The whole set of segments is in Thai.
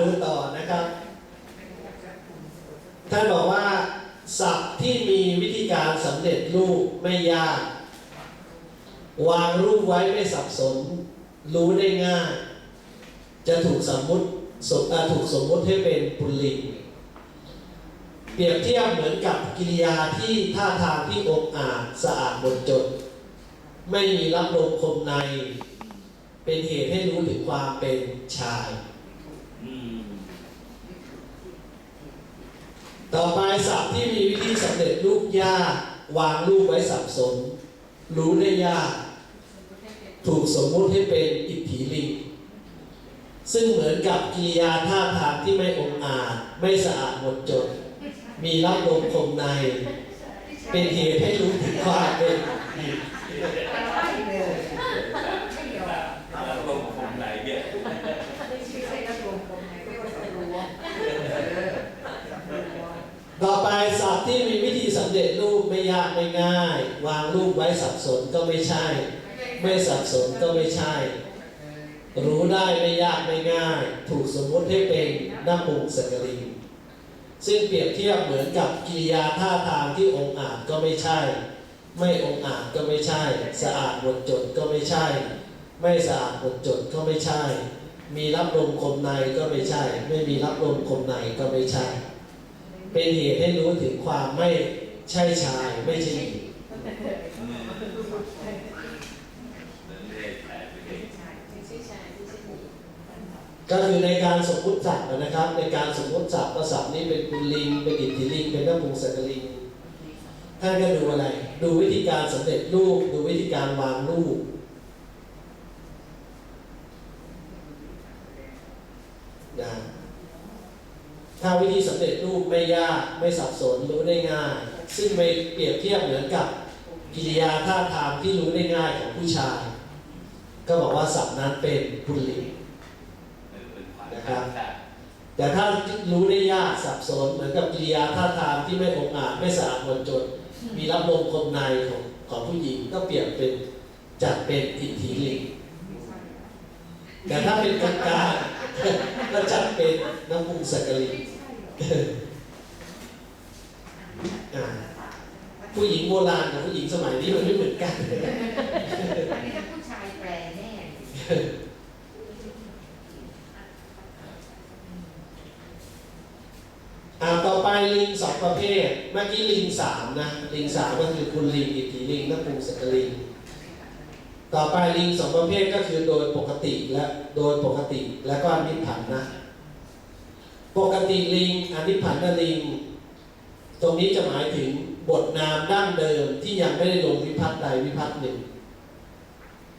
ดูต่อนะครับ ท่านบอกว่าศัพท์ที่มีวิธีการสำเร็จรูปไม่ยาก วางรูปไว้ไม่สับสน รู้ได้ง่าย จะถูกสมมุติสมอ่าถูกสมมุติให้เป็นปุลลิงเปรียบเทียบเหมือนกับกิริยาที่ท่าทางที่องอาจสะอาดหมดจด ไม่มีรับลมคมใน เป็นเหตุให้รู้ถึงความเป็นชาย ต่อไปศัพท์ที่มีวิธีสำเร็จรูปยากวางรูปไว้สับสน รู้ได้ยาก ถูกสมมุติให้เป็นอิทธิลิงซึ่งเหมือนกับกิริยาท่าทางที่ไม่องอาจไม่สะอาดหมดจด มีรับลมคมใน เป็นเหตุให้รู้ถึงความเป็น แล้วก็คงไหลเยอะ ต่อไปศัพท์ที่มีวิธีสำเร็จรูปไม่ยากไม่ง่าย วางรูปไว้สับสนก็ไม่ใช่ ไม่สับสนก็ไม่ใช่ รู้ได้ไม่ยากไม่ง่าย ถูกสมมติให้เป็นน้ำมุงสกลิงซึ่งเปรียบเทียบเหมือนกับกิริยาท่าทางที่องอาจก็ไม่ใช่ ไม่องอาจก็ไม่ใช่ สะอาดหมดจดก็ไม่ใช่ ไม่สะอาดหมดจดก็ไม่ใช่ มีรับลมคมในก็ไม่ใช่ ไม่มีรับลมคมในก็ไม่ใช่ เป็นเหตุให้รู้ถึงความไม่ใช่ชายไม่ใช่หญิงก็คือในการสมมุติศัพท์นะครับ ในการสมมุติศัพท์ก็ศัพท์นี้เป็นกุลิง เป็นอิทธิลิง เป็นน้ำมูสักลิงท่านก็ดูอะไร ดูวิธีการสำเร็จรูป ดูวิธีการวางรูปนะ ถ้าวิธีสำเร็จรูปไม่ยากไม่สับสนรู้ได้ง่าย ซึ่งไม่เปรียบเทียบเหมือนกับกิริยาท่าทางที่รู้ได้ง่ายของผู้ชาย ก็บอกว่าศัพท์นั้นเป็นกุลิงเออเป็นะครับแต่ถ้ารู้ได้ยากสับสนเหมือนกับกิริยาท่าทางที่ไม่องอาจไม่สะอาดหมดจดมีรับลมคมในของของผู้หญิงก็เปลี่ยนเป็นจัดเป็นอิทธิลิงแต่ถ้าเป็นกลางก็จัดเป็นน้ำมุงสกลิง ผู้หญิงโบราณกับผู้หญิงสมัยนี้มันไม่เหมือนกันอันนี้ถ้าผู้ชายแปลแน่อ่าต่อไปลิงสองประเภท เมื่อกี้ลิงสามนะ ลิงสามก็คือคุณลิงอิทธิลิงน้ำมุงสกลิง ต่อไปลิงสองประเภทก็คือโดยปกติและโดยปกติและก็อนิพันนะ ปกติลิงอนิพันธ์ลิง ตรงนี้จะหมายถึงบทนามดั้งเดิมที่ยังไม่ได้ลงวิพัฒน์ใดวิพัฒน์หนึ่ง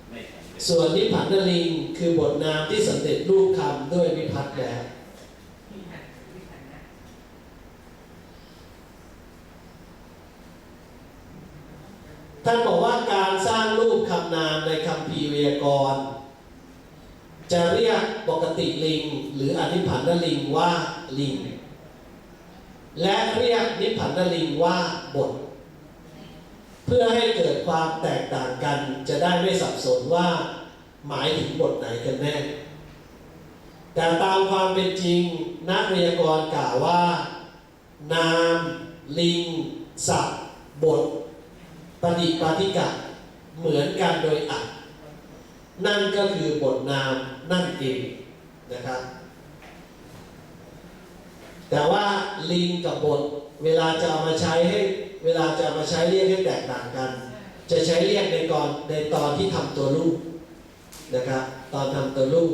ไม่แข็งเลยส่วนนิพพันธ์ลิงคือบทนามที่สำเร็จรูปคำด้วยวิพัฒน์แล้วท่านบอกว่าการสร้างรูปคำนามในคำพีร์ไวยากรณ์จะเรียกปกติลิง หรืออนิพพันธลิงว่าลิง และเรียกนิพพันธลิงว่าบท เพื่อให้เกิดความแตกต่างกันจะได้ไม่สับสนว่าหมายถึงบทไหนกันแน่ แต่ตามความเป็นจริง นักพยากรกล่าวว่า นาม ลิงสัตว์บทปฏิปาติกะเหมือนกันโดยอัด นั่นก็คือบทนามนั่นเองนะครับ แต่ว่าลิงกับบทเวลาจะเอามาใช้ให้เวลาจะามาใช้เรียกให้แตกต่างกัน จะใช้เรียกในก่อนในตอนที่ทำตัวรูปนะครับตอนทำตัวรูป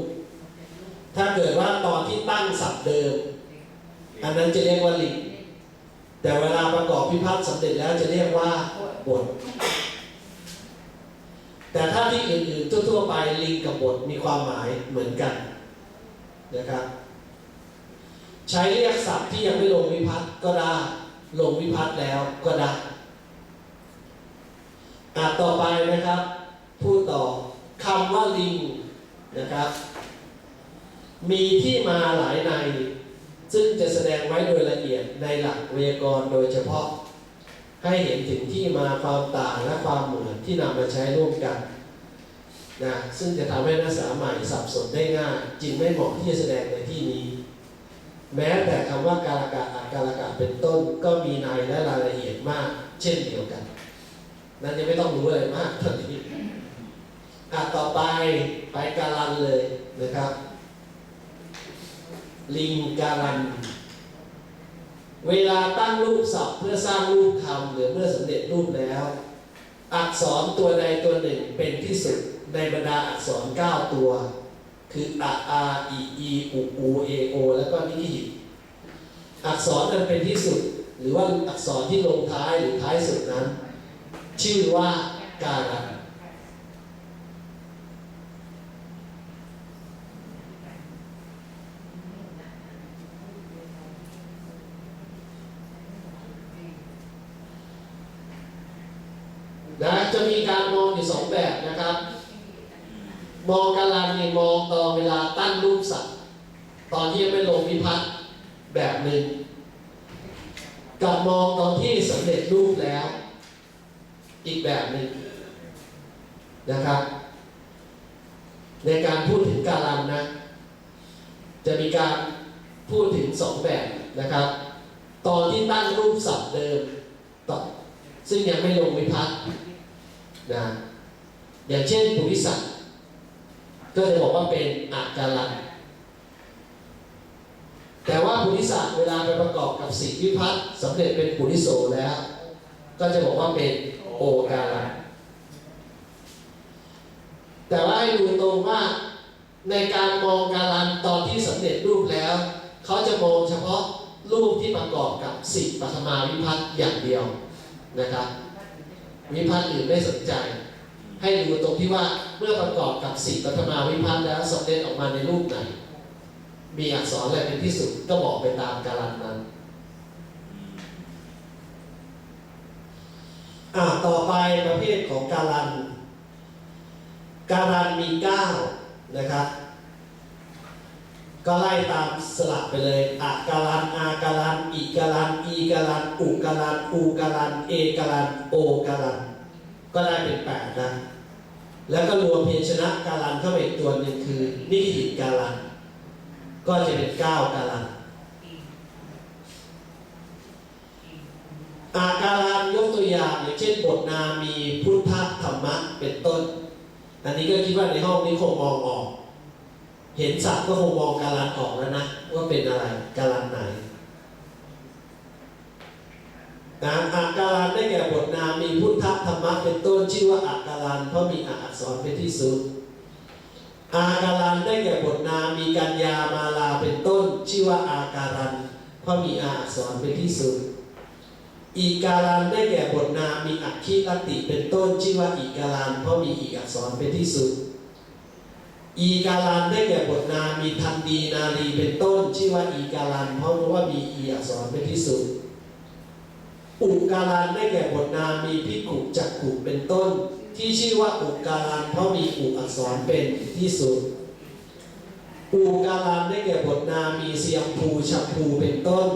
ถ้าเกิดว่าตอนที่ตั้งศัพท์เดิม อันนั้นจะเรียกว่าลิงแต่เวลาประกอบพิพัฒน์สำเร็จแล้วจะเรียกว่าบท แต่ถ้าที่อื่นๆทั่วๆไปลิงกับบทมีความหมายเหมือนกันนะครับ ใช้เรียกศัพท์ที่ยังไม่ลงวิพัฒน์ก็ได้ลงวิพัฒน์แล้วก็ได้อ่าต่อไปนะครับ พูดต่อคำว่าลิงนะครับ มีที่มาหลายใน ซึ่งจะแสดงไว้โดยละเอียดในหลักไวยากรณ์โดยเฉพาะ ให้เห็นถึงที่มาความต่างและความเหมือนที่นำมาใช้ร่วมกันนะซึ่งจะทำให้นักศึกษาใหม่สับสนได้ง่ายจึงไม่เหมาะที่จะแสดงในที่นี้ แม้แต่คำว่าการกะอาการกะเป็นต้นก็มีในและรายละเอียดมาก เช่นเดียวกัน นั้นยังไม่ต้องรู้อะไรมากตอนนี้อะต่อไปไปการันเลยนะครับ ลิงการัน เวลาตั้งรูปศัพท์เพื่อสร้างรูปคำหรือเมื่อสำเร็จรูปแล้ว อักษรตัวใดตัวหนึ่งเป็นที่สุดในบรรดาอักษร 9 ตัว คืออะอาอีอีอุอูเอโอแล้วก็นิหิตอักษรนั้นเป็นที่สุด หรือว่าอักษรที่ลงท้ายหรือท้ายสุดนั้น ชื่อว่าการัน นะจะมีการมองอยู่สองแบบนะครับ มองการันเนี่ยมองตอนเวลาตั้งรูปสัตว์ ตอน ที่ยังไม่ลงวิพัฒน์แบบหนึ่งกับมองตอนที่สำเร็จรูปแล้ว อีกแบบหนึ่งนะครับ ในการพูดถึงการันนะ จะมีการพูดถึงสองแบบนะครับ ตอนที่ตั้งรูปสัตว์เดิมต่อซึ่งยังไม่ลงวิพัฒน์นะอย่างเช่นปุริสัตว์ก็จะบอกว่าเป็นอาการัน แต่ว่าปุริสัตเวลาไปประกอบกับสิ่งวิพัฒน์สำเร็จเป็นปุริโสแล้ว ก็จะบอกว่าเป็นโอการันแต่ว่าให้ดูตรงว่าในการมองการันตอนที่สำเร็จรูปแล้ว เขาจะมองเฉพาะรูปที่ประกอบกับสิ่งปฐมาวิพัฒน์อย่างเดียวนะครับวิพัฒน์อื่นไม่สนใจ ให้ดูตรงที่ว่าเมื่อประกอบกับสิ่งปฐมาวิพัฒน์แล้วสำเร็จออกมาในรูปไหน มีอักษรอะไรเป็นที่สุดก็บอกไปตามการันนั้นอ่าต่อไปประเภทของการัน การันมี 9 นะครับ ก็ไล่ตามสลับไปเลยอะการันอาการันอีการันอีการันอุการันอูการันเอการันโอการัน ก็ได้เป็นแปดนะ แล้วก็รวมเพียชนะการันเข้าไปอีกตัวหนึ่งคือนิหิตการัน ก็จะเป็นเก้าการันอาการันยกตัวอย่างอย่างเช่นบทนามีพุทธธรรมะเป็นต้น อันนี้ก็คิดว่าในห้องนี้คงมองออก เห็นสัตว์ก็คงมองการันออกแล้วนะว่าเป็นอะไรการันไหนนะอาการันได้แก่บทนามีพุทธธรรมะเป็นต้นชื่อว่าอาการันเพราะมีอักษรเป็นที่สุด อาการันได้แก่บทนามีกัญญามาลาเป็นต้น ชื่อว่าอาการันเพราะมีอาอักษรเป็นที่สุดอีการันได้แก่บทนามีอักขิรติเป็นต้น ชื่อว่าอีการันเพราะมีอีอักษรเป็นที่สุดอีการันได้แก่บทนามีทันดีนารีเป็นต้น ชื่อว่าอีการันเพราะว่ามีอีอักษรเป็นที่สุดอุการันได้แก่บทนามีพิกขุจักขุเป็นต้น ที่ชื่อว่าอุการันเพราะมีอุอักษรเป็นที่สุดอูการันได้แก่บทนามีเสียมภูชัมพูเป็นต้น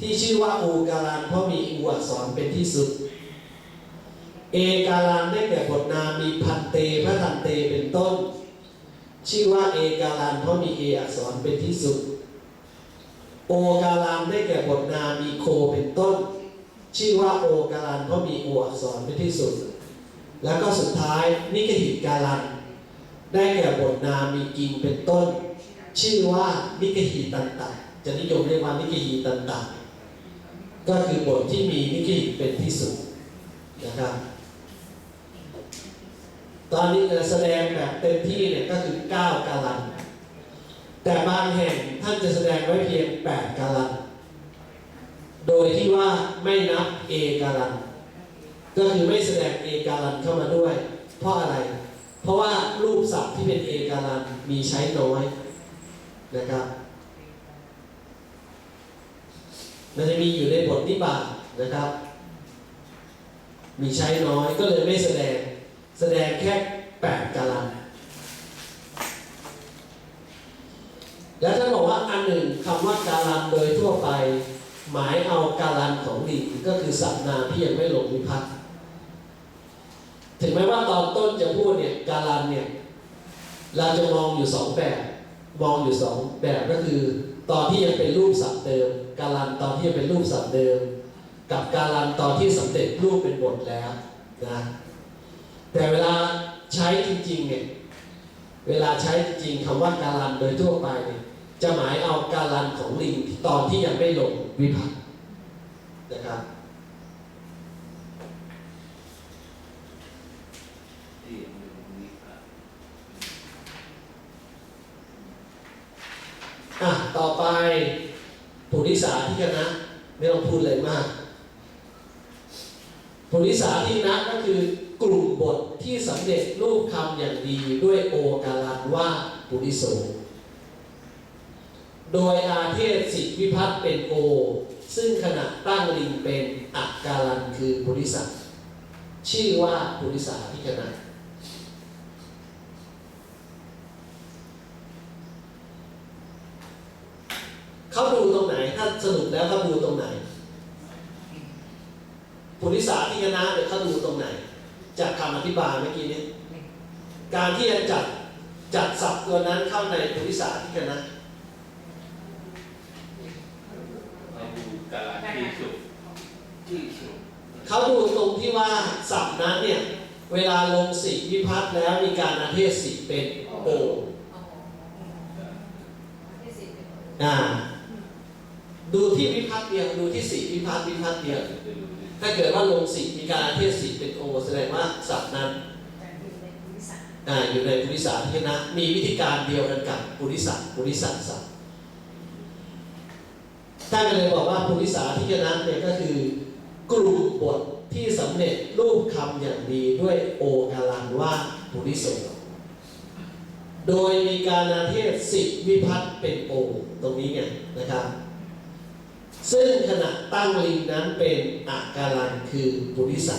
ที่ชื่อว่าอูการันเพราะมีอูอักษรเป็นที่สุด เอการันได้แก่บทนามีพันเตพระทันเตเป็นต้น ชื่อว่าเอการันเพราะมีเออักษรเป็นที่สุด โอการันได้แก่บทนามีโคเป็นต้น ชื่อว่าโอการันเพราะมีโออักษรเป็นที่สุด แล้วก็สุดท้ายนิกหิตการัน ได้แก่บทนามีกิงเป็นต้น ชื่อว่านิกหิตันตะจะนิยมเรียกว่านิกหิตันตะก็คือบทที่มีนิกหิเป็นที่สุดนะครับ ตอนนี้จะแสดงแบบเต็มที่เนี่ยก็คือ 9 กาลัน แต่บางแห่งท่านจะแสดงไว้เพียง 8 กาลัน โดยที่ว่าไม่นับ A กาลัน ก็คือไม่แสดง A กาลันเข้ามาด้วย เพราะอะไร เพราะว่ารูปศัพท์ที่เป็น A กาลันมีใช้น้อยนะครับมันจะมีอยู่ในบทนิบาตนะครับ มีใช้น้อยก็เลยไม่แสดงแสดงแค่แปดกาลันแล้วท่านบอกว่าอันหนึ่งคำว่าการันโดยทั่วไป หมายเอาการันของลิงก็คือสัตว์นาที่ยังไม่หลงวิพัฒน์ ถึงแม้ว่าตอนต้นจะพูดเนี่ยการันเนี่ยเราจะมองอยู่สองแบบมองอยู่สองแบบก็คือ ตอนที่ยังเป็นรูปสับเดิม การันตอนที่ยังเป็นรูปสับเดิม กับการันตอนที่สำเร็จรูปเป็นบทแล้วนะแต่เวลาใช้จริงๆเนี่ยเวลาใช้จริงๆคำว่าการันโดยทั่วไปเนี่ยจะหมายเอาการันของลิงตอนที่ยังไม่ลงวิภัตน์นะครับ ที่มันมีครับ อะ ต่อไป ปุริสาที่คณะไม่ต้องพูดเลยมากปุริสาที่นะก็คือกลุ่มบทที่สำเร็จรูปคำอย่างดีด้วยโอการันว่าปุริโสโดยอาเทศสิทธิวิพัฒน์เป็นโอ ซึ่งขณะตั้งลิงเป็นอักการันคือปุริสาชื่อว่าปุริสาที่คณะเขาดูตรงไหน ถ้าสรุป แล้วเขาดูตรงไหนปุริสาที่คณะเนี่ยเขาดูตรงไหน จากคำอธิบายเมื่อกี้นี้ การที่จะจัดจัดศัพท์ตัวนั้นเข้าในปุริสาที่คณะเราดูการที่สุดที่สุดเขาดูตรงที่ว่าศัพท์นั้นเนี่ย เวลาลงสีวิพัฒน์แล้วมีการอาเทศสีเป็นโออ่า ดูที่วิพัฒน์เดียวดูที่สีวิพัฒน์วิพัฒน์เดียวถ้าเกิดว่าลงสีมีการอาเทศสีเป็นโอแสดงว่าศัพท์นั้นอยู่ในปุริสาที่คณะมีวิธีการเดียวกันกับปุริสาปุริสัศัพท์ท่านก็เลยบอกว่าปุริสาที่คณะเนี่ยก็คือกลุ่มบทที่สำเร็จรูปคำอย่างดีด้วยโอการันว่าปุริโสโดยมีการอาเทศสิวิพัฒน์เป็นโอตรงนี้ไงนะครับ ซึ่งขณะตั้งลิงนั้นเป็นอาการันคือปุริสา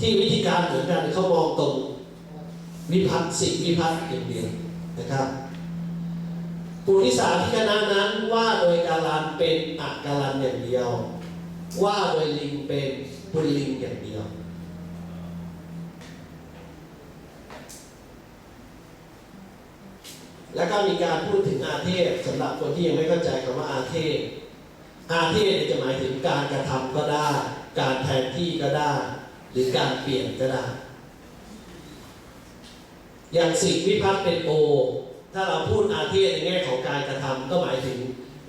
ที่วิธีการเหมือนกันเขามองตรงวิพัฒน์สิวิพัฒน์อย่างเดียวนะครับปุริสาที่คณะนั้นว่าโดยการันเป็นอัการันอย่างเดียว ว่าโดยลิงเป็นปุริลิงอย่างเดียว แล้วก็มีการพูดถึงอาเทศสำหรับคนที่ยังไม่เข้าใจคำว่าอาเทศอาเทศจะหมายถึงการกระทำก็ได้ การแทนที่ก็ได้ หรือการเปลี่ยนก็ได้ อย่างสิ่งวิพัฒน์เป็นโอ ถ้าเราพูดอาเทศในแง่ของการกระทำก็หมายถึง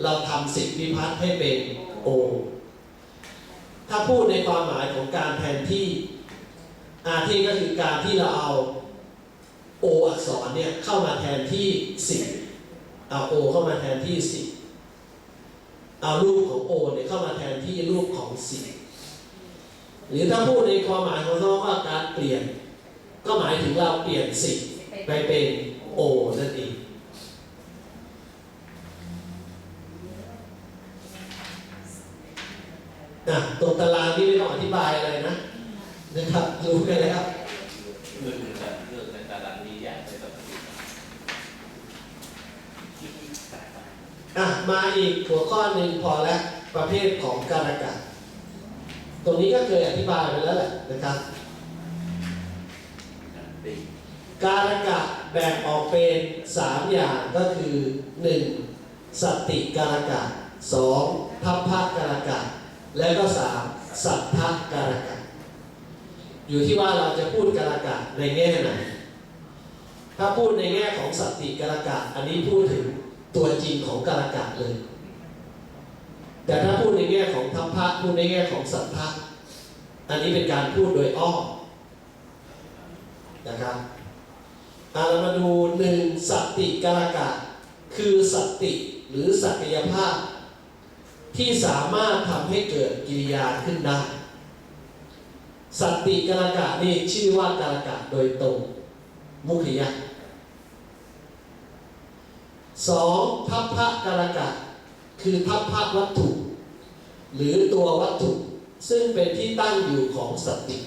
เราทำสิ่งวิพัฒน์ให้เป็นโอ ถ้าพูดในความหมายของการแทนที่อาเทศก็คือการที่เราเอา โออักษรเนี่ยเข้ามาแทนที่สิ่งเอาโอเข้ามาแทนที่สิเอารูปของโอเนี่ยเข้ามาแทนที่รูปของสิหรือถ้าพูดในความหมายของคำว่าการเปลี่ยน ก็หมายถึงเราเปลี่ยนสิไปเป็นโอนั่นเองอะตรงตารางนี่ไม่ต้องอธิบายอะไรนะนะครับรู้กันแล้วเรื่องการเรื่อนตารางนี้ อย่างไม่ปกติอะมาอีกหัวข้อหนึ่งพอแล้วประเภทของการอากาศ ตรงนี้ก็เคยอธิบายไปแล้วแหละนะครับ การอากาศแบ่งออกเป็น 3 อย่างก็คือ 1. สติการอากาศ 2. ทัพพะการอากาศ และก็ 3. สัทธการอากาศ อยู่ที่ว่าเราจะพูดการอากาศในแง่ไหน ถ้าพูดในแง่ของสติการากาศอันนี้พูดถึงตัวจริงของการากาศเลย แต่ถ้าพูดในแง่ของทัพพะพูดในแง่ของสัทธะอันนี้เป็นการพูดโดยอ้อมนะครับอาเรามาดูหนึ่งสติกรกะคือสติหรือศักยภาพ ที่สามารถทำให้เกิดกิริยาขึ้นได้สติกรกะนี่ชื่อว่ากรกะโดยตรง มุขยะ สองทัพพะกรกะ คือทัพพะวัตถุ หรือตัววัตถุ ซึ่งเป็นที่ตั้งอยู่ของสติ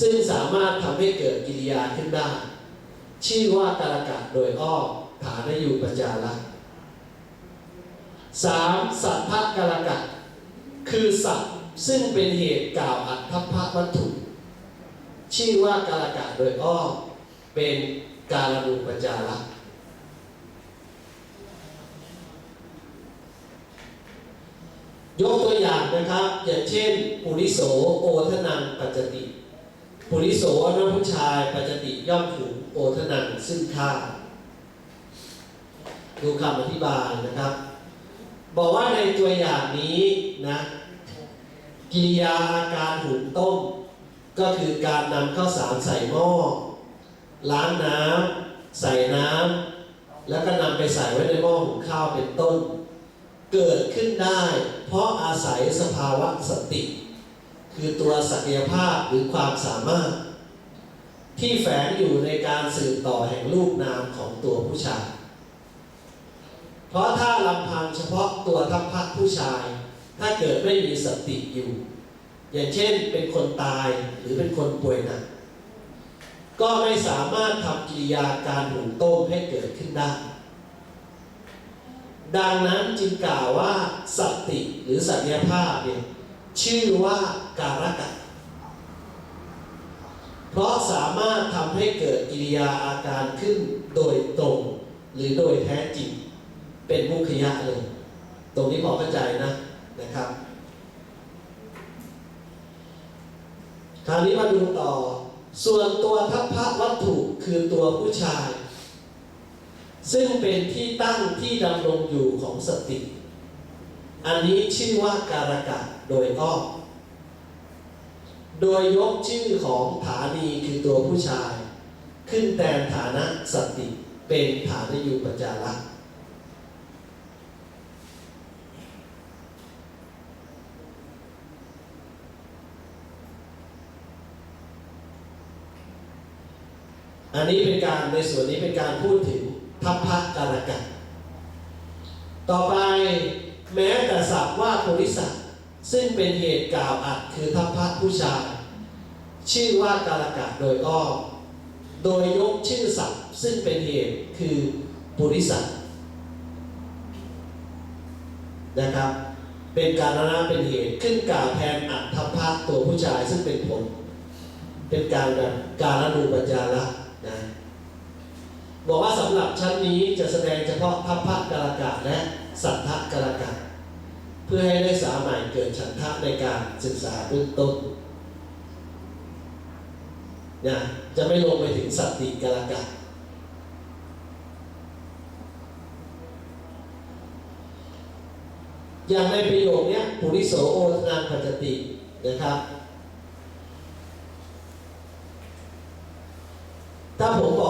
ซึ่งสามารถทำให้เกิดกิริยาขึ้นได้ ชื่อว่าการกะโดยอ้อมฐานอยู่ปัจจาระสามสัทธการกะ คือสัตว์ซึ่งเป็นเหตุกล่าวอัตถพะวัตถุ ชื่อว่าการกะโดยอ้อมเป็นการณูปจาระ ยกตัวอย่างนะครับ อย่างเช่น ปุริโสโอทนังปัจจติ ปุริโสนัผู้ชายปัจจติย่อมถึงโอทนังซึ่งข้าดูคำอธิบายนะครับ บอกว่าในตัวอย่างนี้นะกิริยาอาการหุงต้ม ก็คือการนำข้าวสารใส่หม้อล้างน้ำใส่น้ำแล้วก็นำไปใส่ไว้ในหม้อหุงข้าวเป็นต้น เกิดขึ้นได้ เพราะอาศัยสภาวะสติ คือตัวศักยภาพหรือความสามารถ ที่แฝงอยู่ในการสืบต่อแห่งรูปนามของตัวผู้ชาย เพราะถ้าลำพังเฉพาะตัวทัพพระผู้ชาย ถ้าเกิดไม่มีสติอยู่ อย่างเช่นเป็นคนตายหรือเป็นคนป่วยหนักก็ไม่สามารถทำกิริยาการหุงต้มให้เกิดขึ้นได้ ดังนั้นจึงกล่าวว่าสติหรือสัญญาภาพเนี่ยชื่อว่าการกะเพราะสามารถทำให้เกิดกิริยาอาการขึ้นโดยตรงหรือโดยแท้จริง เป็นมุขยะเลย ตรงนี้พอเข้าใจนะนะครับคราวนี้มาดูต่อ ส่วนตัวทัพพระวัตถุคือตัวผู้ชาย ซึ่งเป็นที่ตั้งที่ดำรงอยู่ของสติ อันนี้ชื่อว่าการกะโดยอ้อมโดยยกชื่อของฐานีคือตัวผู้ชาย ขึ้นแทนฐานะสติเป็นฐานอยู่ปัจจาระอันนี้เป็นการในส่วนนี้เป็นการพูดถึง ทัพพะการกะต่อไปแม้แต่ศัพท์ว่าโพธิสัตว์ซึ่งเป็นเหตุกล่าวอัดคือทัพพะผู้ชายชื่อว่าการกะโดยอ้อมโดยยกชื่อศัพท์ซึ่งเป็นเหตุคือปุริสัตนะครับ เป็นการณะเป็นเหตุขึ้นกล่าวแทนอัดทัพพะตัวผู้ชายซึ่งเป็นผล เป็นการแบบการณูปจาระนะ บอกว่าสำหรับชั้นนี้จะแสดงเฉพาะทัพพะกากะและสัทธกากะเพื่อให้ได้สาหมัยเกิดฉันทะในการศึกษาเบื้องต้นนะจะไม่ลงไปถึงสัตติกากะอย่างในประโยคนี้ปุริโสโอทนานปัจจตินะครับ ถ้าผมบอก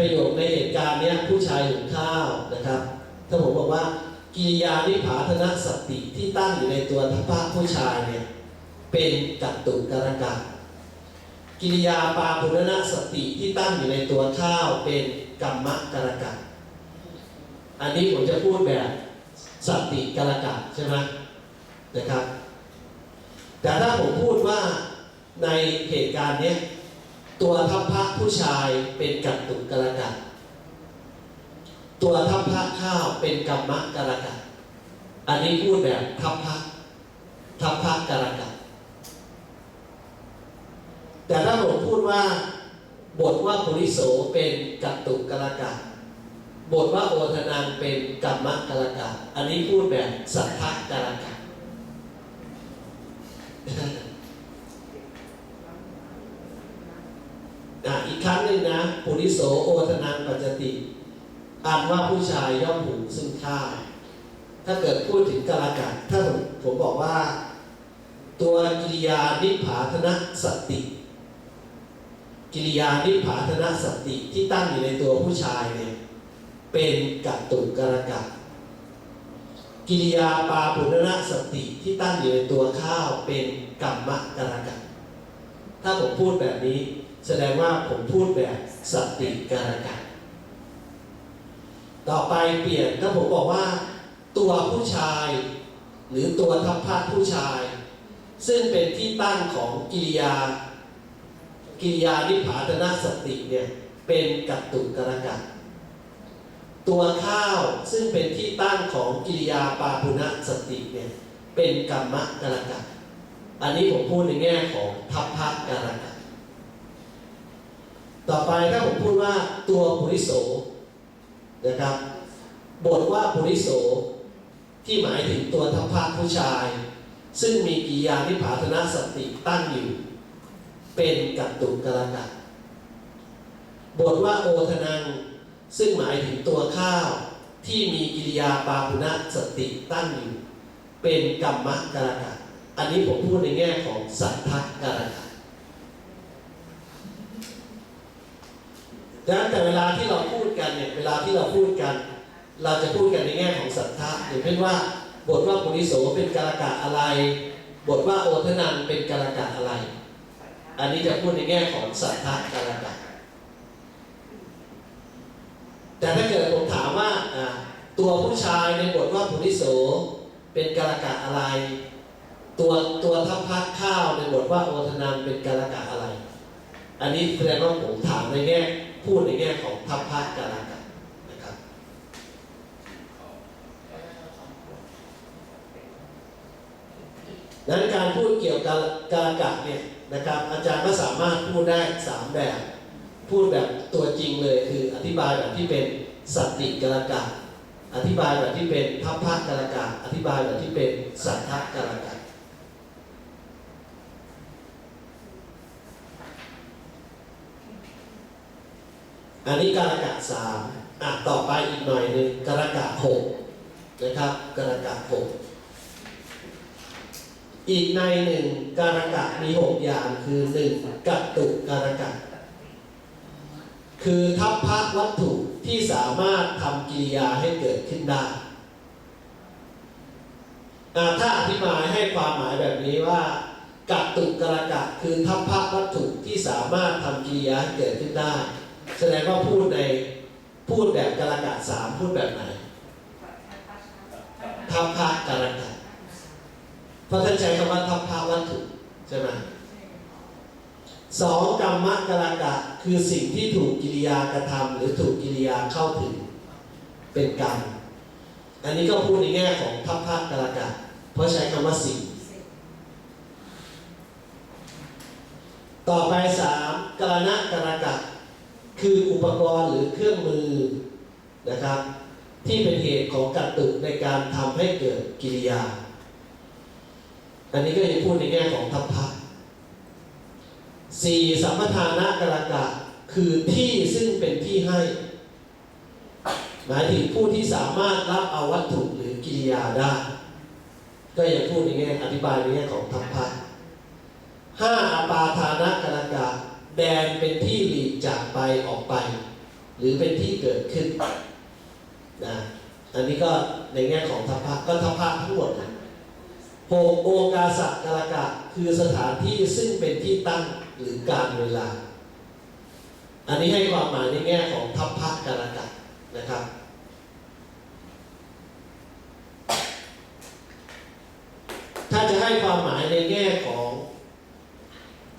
ประโยคในเหตุการณ์เนี้ยผู้ชายหุงข้าวนะครับถ้าผมบอกว่ากิริยานิพาธนสติที่ตั้งอยู่ในตัวทัพพะผู้ชายเนี่ยเป็นกัตตุกรกะกิริยาปาปุณณสติที่ตั้งอยู่ในตัวข้าวเป็นกัมมะกรกะอันนี้ผมจะพูดแบบสติกรกะใช่ไหมนะครับ แต่ถ้าผมพูดว่าในเหตุการณ์เนี้ย ตัวทัพพระผู้ชายเป็นกัตตุกรกะตัวทัพพระข้าวเป็นกัมมะกรกะอันนี้พูดแบบทัพพระทัพพระกรกะแต่ถ้าผมพูดว่าบทว่าปุริโสเป็นกัตตุกรกะบทว่าโอทนังเป็นกัมมะกรกะอันนี้พูดแบบสัทธกรกะ อะอีกครั้งหนึ่งนะ ปุริโสโอทนังปัจจติอ่านว่าผู้ชายย่อมหุงซึ่งข้าถ้าเกิดพูดถึงกาลกัดถ้าผมผมบอกว่า ตัวกิริยานิพพาธนสติ กิริยานิพพาธนสติที่ตั้งอยู่ในตัวผู้ชายเนี่ยเป็นกัตตุกรกัดกิริยาปาปุณณสติที่ตั้งอยู่ในตัวข้าวเป็นกัมมะกรกัดถ้าผมพูดแบบนี้ แสดงว่าผมพูดแบบสติการกัดต่อไปเปลี่ยนถ้าผมบอกว่า ตัวผู้ชาย หรือตัวทัพพะผู้ชาย ซึ่งเป็นที่ตั้งของกิริยา กิริยานิพพาธนสติเนี่ยเป็นกัตตุกรกัดตัวข้าวซึ่งเป็นที่ตั้งของกิริยาปาปุณสติเนี่ยเป็นกรรมะกรกัดอันนี้ผมพูดในแง่ของทัพพะกรกัด ต่อไปถ้าผมพูดว่าตัวปุริโสนะครับ บทว่าปุริโสที่หมายถึงตัวทัพพะผู้ชาย ซึ่งมีกิริยานิพพาธนสติตั้งอยู่ เป็นกัตตุกรกะบทว่าโอทนัง ซึ่งหมายถึงตัวข้าวที่มีกิริยาปาปุณสติตั้งอยู่ เป็นกรรมกรกะอันนี้ผมพูดในแง่ของสัทธกรกะ ดังนั้นแต่เวลาที่เราพูดกันเนี่ยเวลาที่เราพูดกัน เราจะพูดกันในแง่ของสัทธะอย่างเช่นว่า บทว่าปุริโสเป็นการกะอะไร บทว่าโอทนันเป็นการกะอะไร อันนี้จะพูดในแง่ของสัทธะการกะแต่ถ้าเกิดผมถามว่าตัวผู้ชายในบทว่าปุริโสเป็นการกะอะไร ตัวตัวทัพพักข้าวในบทว่าโอทนันเป็นการกะอะไร อันนี้แสดงว่าผมถามในแง่ พูดในแง่ของทัพพักกรกะนะครับนั้นการพูดเกี่ยวกับการกะเนี่ยนะครับ อาจารย์ก็สามารถพูดได้สามแบบ พูดแบบตัวจริงเลยคืออธิบายแบบที่เป็นสัตติกรกะอธิบายแบบที่เป็นทัพพะกรกะอธิบายแบบที่เป็นสัทธกรกะ อันนี้กรกะสามอะต่อไปอีกหน่อยหนึ่งกรกะหกนะครับกรกะหกอีกในหนึ่งการกะมีหกอย่างคือหนึ่งกัตตุการกะ คือทัพพะวัตถุที่สามารถทำกิริยาให้เกิดขึ้นได้อ่าถ้าอธิบายให้ความหมายแบบนี้ว่ากัตตุกรกะคือทัพพะวัตถุที่สามารถทำกิริยาให้เกิดขึ้นได้ แสดงว่าพูดในพูดแบบกรกะสามพูดแบบไหนทัพพะกรกะเพราะท่านใช้คำว่าทัพพะวัตถุใช่ไหมสองกรรมกรกะคือสิ่งที่ถูกกิริยากระทำหรือถูกกิริยาเข้าถึงเป็นกรรม อันนี้ก็พูดในแง่ของทัพพะกรกะ เพราะใช้คำว่าสิ่ง ต่อไปสามกรณะกรกะ คืออุปกรณ์หรือเครื่องมือนะครับ ที่เป็นเหตุของกัตตุในการทำให้เกิดกิริยา อันนี้ก็จะพูดในแง่ของทัพพะสี่สัมปทานะกรกะคือที่ซึ่งเป็นที่ให้ หมายถึงผู้ที่สามารถรับเอาวัตถุหรือกิริยาได้ ก็ยังพูดในแง่อธิบายในแง่ของทัพพะห้าอปาทานะกรกะ แดนเป็นที่หลีกจากไปออกไป หรือเป็นที่เกิดขึ้นนะอันนี้ก็ในแง่ของทัพพะก็ทัพพะทั้งหมดนะหกโอกาสะกรกะคือสถานที่ซึ่งเป็นที่ตั้งหรือการเวลา อันนี้ให้ความหมายในแง่ของทัพพะกรกะนะครับถ้าจะให้ความหมายในแง่ของ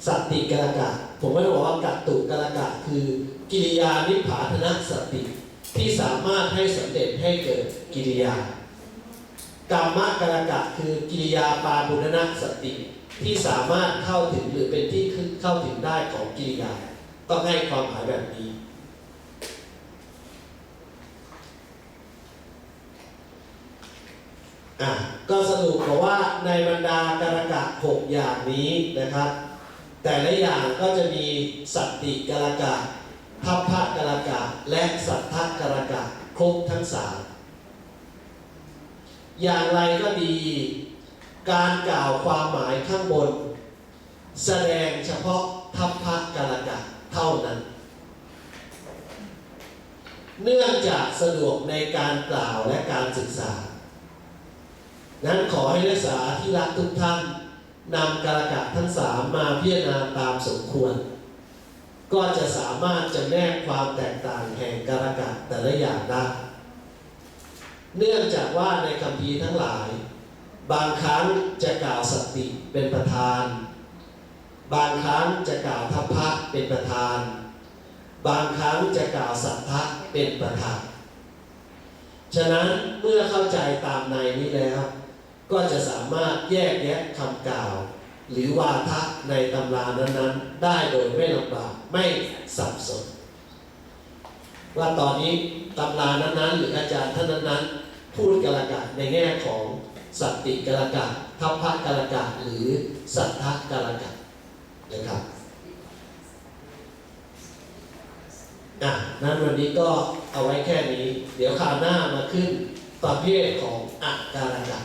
สติกรกะผมก็จะบอกว่ากัตตุกรกะคือกิริยานิพพาธนสติ ที่สามารถให้สำเร็จให้เกิดกิริยากรรมกรกะคือกิริยาปาบุณนะสติ ที่สามารถเข้าถึงหรือเป็นที่เข้าถึงได้ของกิริยา ต้องให้ความหมายแบบนี้อะก็สรุปบอกว่าในบรรดากรกะหกอย่างนี้นะครับ แต่ละอย่างก็จะมีสัตติกรกะทัพพะกรกะและสัทธกรกะครบทั้งสามอย่างไรก็ดี การกล่าวความหมายข้างบน แสดงเฉพาะทัพพะกรกะเท่านั้น เนื่องจากสะดวกในการกล่าวและการศึกษา นั้นขอให้นักศึกษาที่รักทุกท่าน นำการกะทั้งสามมาพิจารณาตามสมควร ก็จะสามารถจำแนกความแตกต่างแห่งการกะแต่ละอย่างได้เนื่องจากว่าในคำพีทั้งหลาย บางครั้งจะกล่าวสติเป็นประธาน บางครั้งจะกล่าวทัพพะเป็นประธาน บางครั้งจะกล่าวสัทธะเป็นประธาน ฉะนั้นเมื่อเข้าใจตามในนี้แล้ว ก็จะสามารถแยกแยะคำกล่าว หรือวาทะในตำรานั้นๆ ได้โดยไม่ลำบากไม่สับสน ว่าตอนนี้ตำรานั้นๆ หรืออาจารย์ท่านนั้นๆ พูดกละกะในแง่ของสัตติกละกะทัพพะกละกะหรือสัทธกละกะนะครับอะนั้นวันนี้ก็เอาไว้แค่นี้ เดี๋ยวคราวหน้ามาขึ้นประเภทของอักกาละกะ